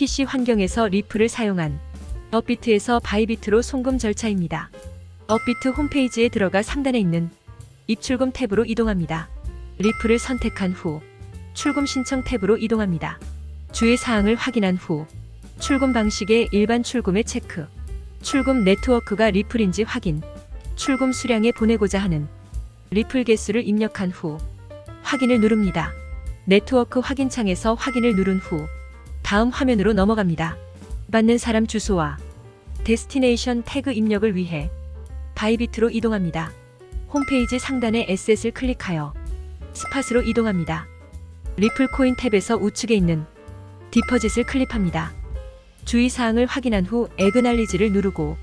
PC 환경에서 리플을 사용한 업비트에서 바이비트로 송금 절차입니다. 업비트 홈페이지에 들어가 상단에 있는 입출금 탭으로 이동합니다. 리플을 선택한 후 출금 신청 탭으로 이동합니다. 주의 사항을 확인한 후 출금 방식의 일반 출금에 체크, 출금 네트워크가 리플인지 확인, 출금 수량에 보내고자 하는 리플 개수를 입력한 후 확인을 누릅니다. 네트워크 확인 창에서 확인을 누른 후 다음 화면으로 넘어갑니다. 받는 사람 주소와 데스티네이션 태그 입력을 위해 바이비트로 이동합니다. 홈페이지 상단의 에셋을 클릭하여 스팟으로 이동합니다. 리플 코인 탭에서 우측에 있는 디퍼짓을 클릭합니다. 주의사항을 확인한 후 에그날리지를 누르고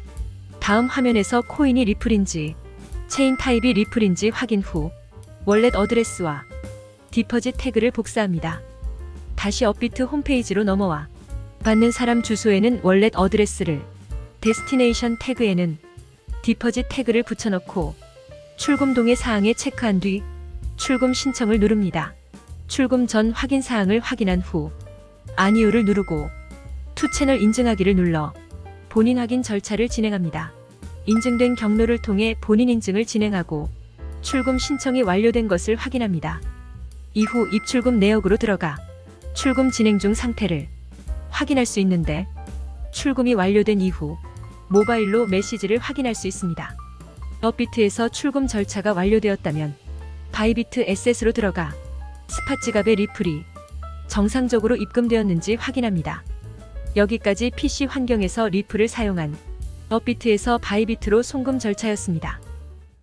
다음 화면에서 코인이 리플인지 체인 타입이 리플인지 확인 후 월렛 어드레스와 디퍼짓 태그를 복사합니다. 다시 업비트 홈페이지로 넘어와 받는 사람 주소에는 월렛 어드레스를 데스티네이션 태그에는 디퍼짓 태그를 붙여넣고 출금 동의 사항에 체크한 뒤 출금 신청을 누릅니다. 출금 전 확인 사항을 확인한 후 아니오를 누르고 투 채널 인증하기를 눌러 본인 확인 절차를 진행합니다. 인증된 경로를 통해 본인 인증을 진행하고 출금 신청이 완료된 것을 확인합니다. 이후 입출금 내역으로 들어가 출금 진행 중 상태를 확인할 수 있는데 출금이 완료된 이후 모바일로 메시지를 확인할 수 있습니다. 업비트에서 출금 절차가 완료되었다면 바이비트 에셋으로 들어가 스팟 지갑의 리플이 정상적으로 입금되었는지 확인합니다. 여기까지 PC 환경에서 리플을 사용한 업비트에서 바이비트로 송금 절차였습니다.